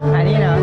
อันนี้เหรอ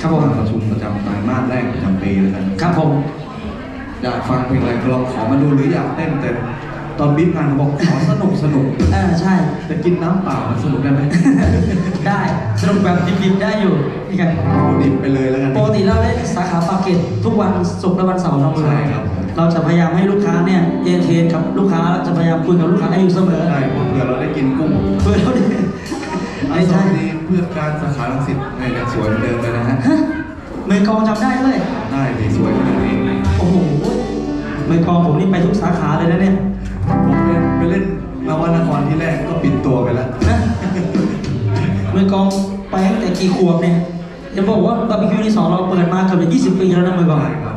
ครับผมาประชุมประจำไตรมาสแรกประจำปีแล้วกันครับผมอยากฟังเพลงอะไรก็ลองขอมาดูหรืออยากเต้นแต่ตอนบีบงานเขาบอกขอสนุกสนุกอ่าใช่ แต่กินน้ำเปล่ามันสนุกได้ไหมได้สนุกแบบดิบๆได้อยู่นี่ครับเอาดิบไปเลยแล้วกันปกติเราเล่นสาขาปากเกร็ดทุกวันศุกร์และวันเสาร์ทำใช่ครับเราจะพยายามให้ลูกค้าเนี่ยเอนเทนกับลูกค้าเราจะพยายามคุยกับลูกค้าให้อยู่เสมอใช่เผื่อเราได้กินกุ้งเพื่อเราเนี่ยอัไม่นสใช่วัสดี เพื่อนการสาขาลังสิตในเนี่ยสวยเหมือนเดิมเลยนะฮะฮะมือกลองจำได้ด้วย ได้ดีสวยขนาดนี้โอ้โหมือกลองผมนี่ไปทุกสาขาเลยนะเนี่ย ผมไปไปเล่นนวนครที่แรกก็ปิดตัวไปแล้วนะมือกลองไปตั้งแต่กี่ขวบเนี่ยจะบอกว่าบาร์บีคิวที่สองเราเปิดมาเกือบจะ20 ปีแล้วนะมือกลองใช่ครับ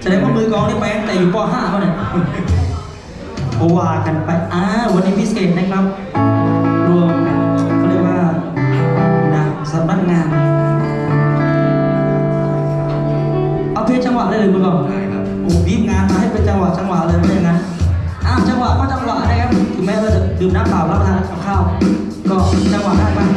แสดงว่ามือกลองนี่ไปตั้งแต่อยู่ป .5 เขาเนี่ยโอว่ากันไปอ่าวันนี้พิเศษนะครับ รวมเข สำนักงาน เอาเพลงจังหวะได้เลยมือกลองได้ครับโอ้บีบงานมาให้เป็นจังหวะจังหวะเลยไม่อย่างนั้นอ้าวจังหวะก็จังหวะนะครับถึงแม้เราจะดื่มน้ำเปล่ารับประทานกับข้าว ก็จังหวะได้บ้าง